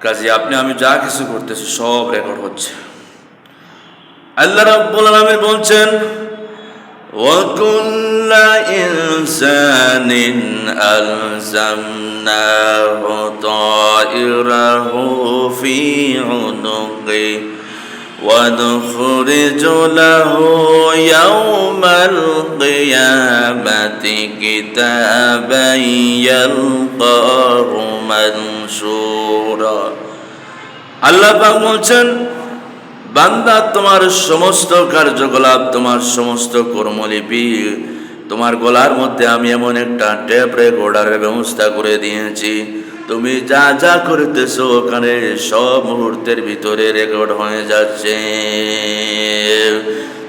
কাজে আপনি আমি যা কিছু করতেছি সব রেকর্ড হচ্ছে আল্লাহ রাব্বুল আলামিন বলছেন وكل إنسان ألزمناه طائره في عنقه ونخرج له يوم القيامة كتابا يلقاه منشورا আল্লাহ পাক বলছেন, বান্দা তোমার সমস্ত কার্যকলাপ, তোমার সমস্ত কর্মলিপি, তোমার গলার মধ্যে আমি এমন একটা টেপ রেকর্ডারের ব্যবস্থা করে দিয়েছি। তুমি যা যা করতেছো, ওখানে সব মুহূর্তের ভিতরে রেকর্ড হয়ে যাচ্ছে।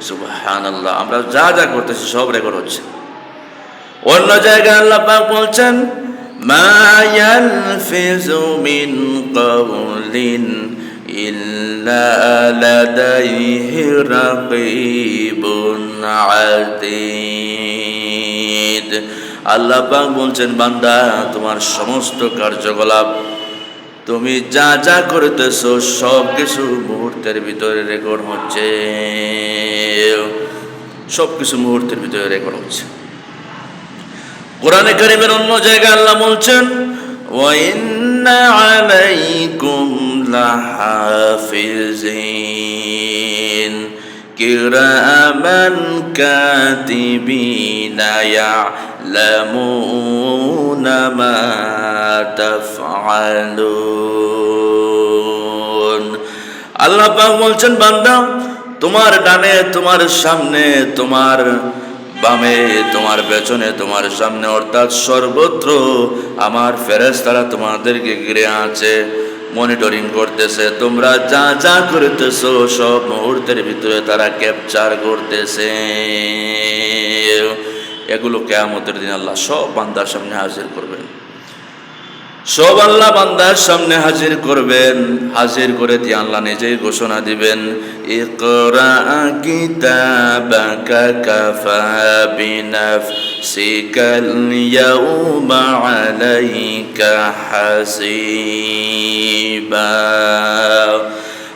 সুবহান আমরা যা যা করতেছি, সব রেকর্ড হচ্ছে। অন্য জায়গায় আল্লাহ পাক বলছেন মা ইয়ালফিজু মিন কাউলিন ইল্লা লাদাইহি রাকিবুন আতীদ আল্লাহ পাক বলছেন, বান্দা, তোমার সমস্ত কার্যকলাপ তুমি যা যা করতেছো সব কিছু মুহূর্তের ভিতরে রেকর্ড হচ্ছে। সব কিছু মুহূর্তের ভিতরে রেকর্ড হচ্ছে। কোরআনে করিমের অন্য জায়গায় আল্লাহ বলছেন আলাইকুম আল্লাহ বলছেন, বান্দা, তোমার ডানে, তোমার সামনে, তোমার বামে তোমার পেছনে তোমার সামনে, অর্থাৎ সর্বত্র আমার ফেরেস্তারা তোমাদেরকে ঘিরে আছে মনিটরিং করতেছে, তোমরা যা যা করতেছ, সব মুহূর্তের ভিতরে তারা ক্যাপচার করতেছে। এগুলো কেয়ামতের দিন আল্লাহ সব বান্দার সামনে হাজির করবেন। সব আল্লাহ বান্দার সামনে হাজির করবেন। হাজির করে দিয়ে আল্লাহ নিজেই ঘোষণা দিবেন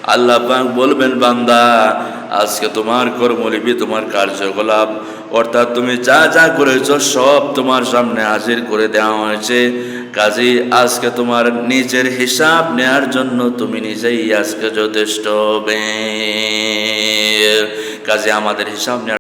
আল্লাহ বলবেন, বান্দা আজকে তোমার কর্মলিপি, তোমার কার্যকলাপ, অর্থাৎ তুমি যা যা করেছ, সব তোমার সামনে হাজির করে দেওয়া হয়েছে। কাজী, আজকে তোমার নিজের হিসাব নেয়ার জন্য তুমি নিজেই আজকে যথেষ্ট হবে কাজে, আমাদের হিসাব নেওয়ার